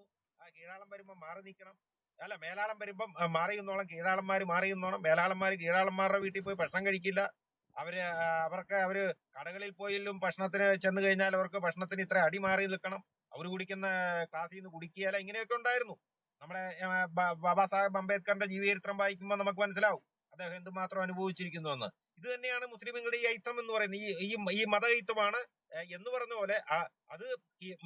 വരുന്നു ആ കീഴാളം വരുമ്പോൾ മാറി നിൽക്കണം അല്ല മേലാളം വരുമ്പം ആ, മാറി നിന്നോളം മേലാളന്മാർ കീഴാളന്മാരുടെ വീട്ടിൽ പോയി ഭക്ഷണം കഴിക്കില്ല. അവർ അവർക്ക് അവർ കടകളിൽ പോയില്ലും ഭക്ഷണത്തിന് ചെന്ന് കഴിഞ്ഞാൽ അവർക്ക് ഭക്ഷണത്തിന് ഇത്ര അടി മാറി നിൽക്കണം. അവർ കുടിക്കുന്ന ക്ലാസ്സിൽ നിന്ന് കുടിക്കുകയല്ല ഇങ്ങനെയൊക്കെ ഉണ്ടായിരുന്നു. നമ്മുടെ ബാബാ സാഹേബ് അംബേദ്കറിന്റെ ജീവചരിത്രം വായിക്കുമ്പോൾ നമുക്ക് മനസ്സിലാവും. അദ്ദേഹം എന്തുമാത്രം അനുഭവിച്ചിരിക്കുന്നു എന്ന് ഇത് തന്നെയാണ് മുസ്ലിമുകളുടെ ഈ ഐത്തം എന്ന് പറയുന്നത്. ഈ ഈ ഈ മതഐത്തമാണ് എന്ന് പറഞ്ഞ പോലെ അത്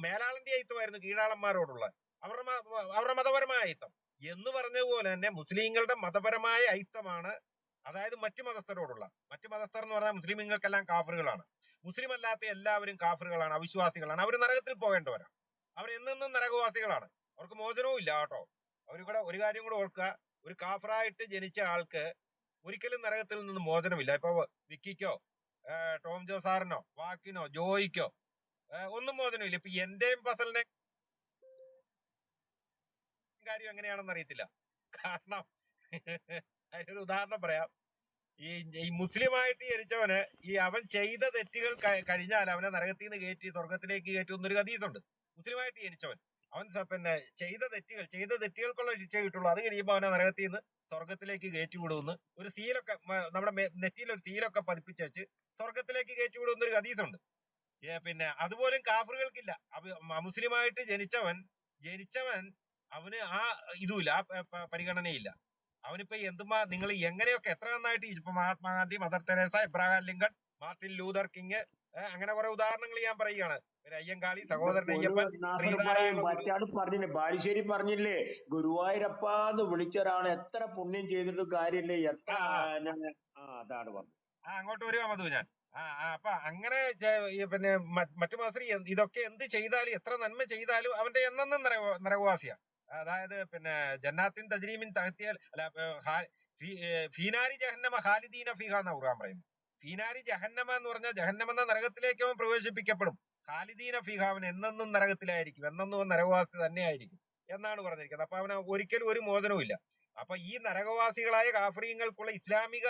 മേലാളിന്റെ ഐത്തമായിരുന്നു കീഴാളന്മാരോടുള്ള. അവരുടെ മതപരമായ ഐത്തം എന്ന് പറഞ്ഞതുപോലെ തന്നെ മുസ്ലിങ്ങളുടെ മതപരമായ ഐത്തമാണ് അതായത് മറ്റു മതസ്ഥരോടുള്ള മറ്റു മതസ്ഥർ എന്ന് പറഞ്ഞാൽ മുസ്ലിമുകൾക്കെല്ലാം കാഫറുകളാണ്. മുസ്ലിം അല്ലാത്ത എല്ലാവരും കാഫറുകളാണ് അവിശ്വാസികളാണ്. അവർ നരകത്തിൽ പോകേണ്ടവരാണ് അവർ എന്നെന്നും നരകവാസികളാണ്. അവർക്ക് മോചനവും ഇല്ല കേട്ടോ. അവരിവിടെ ഒരു കാര്യം കൂടെ ഓർക്കുക. ഒരു കാഫറായിട്ട് ജനിച്ച ആൾക്ക് ഒരിക്കലും നരകത്തിൽ നിന്ന് മോചനമില്ല. ഇപ്പൊ വിക്കിക്കോ ടോം ജോ സാറിനോ വാക്കിനോ ജോയിക്കോ ഒന്നും മോചനമില്ല. ഇപ്പൊ എന്റെയും ഫസലിന്റെ കാര്യം എങ്ങനെയാണെന്ന് അറിയത്തില്ല. കാരണം അതിനൊരു ഉദാഹരണം പറയാം. ഈ ഈ മുസ്ലിമായിട്ട് ജനിച്ചവന് ഈ അവൻ ചെയ്ത തെറ്റുകൾ കഴിഞ്ഞാൽ അവനെ നരകത്തിൽ നിന്ന് കയറ്റി സ്വർഗത്തിലേക്ക് കയറ്റി ഒരു കഥീസുണ്ട് മുസ്ലിമായിട്ട് ജനിച്ചവൻ. അവൻ പിന്നെ ചെയ്ത തെറ്റുകൾ ചെയ്ത തെറ്റുകൾക്കുള്ള ശിക്ഷ കിട്ടുള്ളൂ. അത് കഴിയുമ്പോൾ അവനെ നരകത്തിൽ നിന്ന് സ്വർഗത്തിലേക്ക് കയറ്റി വിടുമെന്ന് ഒരു സീലൊക്കെ നമ്മുടെ നെറ്റിയിൽ ഒരു സീലൊക്കെ പതിപ്പിച്ച് വെച്ച് സ്വർഗത്തിലേക്ക് കയറ്റി വിടും എന്നൊരു കഥീസുണ്ട് പിന്നെ അതുപോലും കാഫറുകൾക്കില്ല. മുസ്ലിമായിട്ട് ജനിച്ചവൻ ജനിച്ചവൻ അവന് ആ ഇതുമില്ല ആ പരിഗണനയില്ല. അവനിപ്പോ എന്തുമാ നിങ്ങൾ എങ്ങനെയൊക്കെ എത്ര നന്നായിട്ട് ഇപ്പൊ Mahatma Gandhi Mother Teresa Abraham Lincoln Martin Luther King അങ്ങനെ കുറെ ഉദാഹരണങ്ങൾ ഞാൻ പറയുകയാണ്. പിന്നെ അയ്യങ്കാളി സഹോദരൻ അയ്യപ്പൻ പറഞ്ഞില്ലേ? ബാലുശ്ശേരി പറഞ്ഞില്ലേ? ഗുരുവായൂരപ്പ എന്ന് വിളിച്ചൊരാണ് എത്ര പുണ്യം ചെയ്തിട്ട് കാര്യമില്ലേ? എത്ര അതാണ് പറഞ്ഞത്. ആ അങ്ങോട്ട് വരുവാ മധു ഞാൻ. ആ അപ്പൊ അങ്ങനെ പിന്നെ മറ്റു മാസം ഇതൊക്കെ എന്ത് ചെയ്താലും എത്ര നന്മ ചെയ്താലും അവന്റെ എന്നെന്നും നരകവാസിയാ അതായത് പിന്നെ ജന്നാത്തിൻ തജ്രീമിൻ തഹത്തിയൽ അല്ല ഫീനാരി ജഹന്നമ ഖാലിദീന ഫിഹ എന്ന ഖുർആൻ പറയുന്നു. ഫീനാരി ജഹന്നമ എന്ന് പറഞ്ഞാൽ ജഹന്നമ എന്ന നരകത്തിലേക്ക് അവൻ പ്രവേശിപ്പിക്കപ്പെടും. ഖാലിദീന ഫിഹ അവൻ എന്നെന്നും നരകത്തിലായിരിക്കും എന്നെന്നും അവൻ നരകവാസി തന്നെയായിരിക്കും എന്നാണ് പറഞ്ഞിരിക്കുന്നത്. അപ്പൊ അവന് ഒരിക്കലും ഒരു മോചനവും ഇല്ല. അപ്പൊ ഈ നരകവാസികളായ കാഫ്രീങ്ങൾക്കുള്ള ഇസ്ലാമിക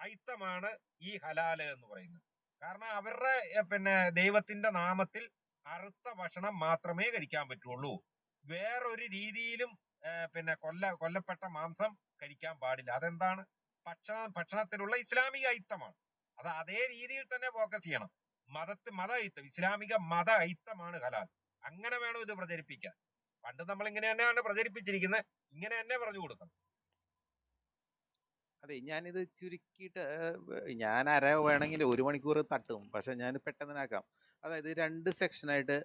ഐത്തമാണ് ഈ ഹലാൽ എന്ന് പറയുന്നത്. കാരണം അവരുടെ പിന്നെ ദൈവത്തിന്റെ നാമത്തിൽ അറുത്ത ഭക്ഷണം മാത്രമേ കഴിക്കാൻ പറ്റുള്ളൂ. വേറൊരു രീതിയിലും പിന്നെ കൊല്ല കൊല്ലപ്പെട്ട മാംസം കഴിക്കാൻ പാടില്ല. അതെന്താണ്? ഭക്ഷണ ഭക്ഷണത്തിലുള്ള ഇസ്ലാമിക ഐത്തമാണ് അത് അതേ രീതിയിൽ തന്നെ ഫോക്കസ് ചെയ്യണം. മതത്ത് മത ഐത്തം ഇസ്ലാമിക മത ഐത്തമാണ് ഹലാൽ. അങ്ങനെ വേണം ഇത് പ്രചരിപ്പിക്കാൻ. പണ്ട് നമ്മൾ ഇങ്ങനെ തന്നെയാണ് പ്രചരിപ്പിച്ചിരിക്കുന്നത്. ഇങ്ങനെ തന്നെ പറഞ്ഞു കൊടുക്കണം. അതെ ഞാനിത് ചുരുക്കിയിട്ട് ഞാൻ അര വേണമെങ്കിൽ ഒരു മണിക്കൂർ തട്ടും. പക്ഷെ ഞാൻ പെട്ടെന്നിനാക്കാം അതായത് രണ്ട് സെക്ഷനായിട്ട്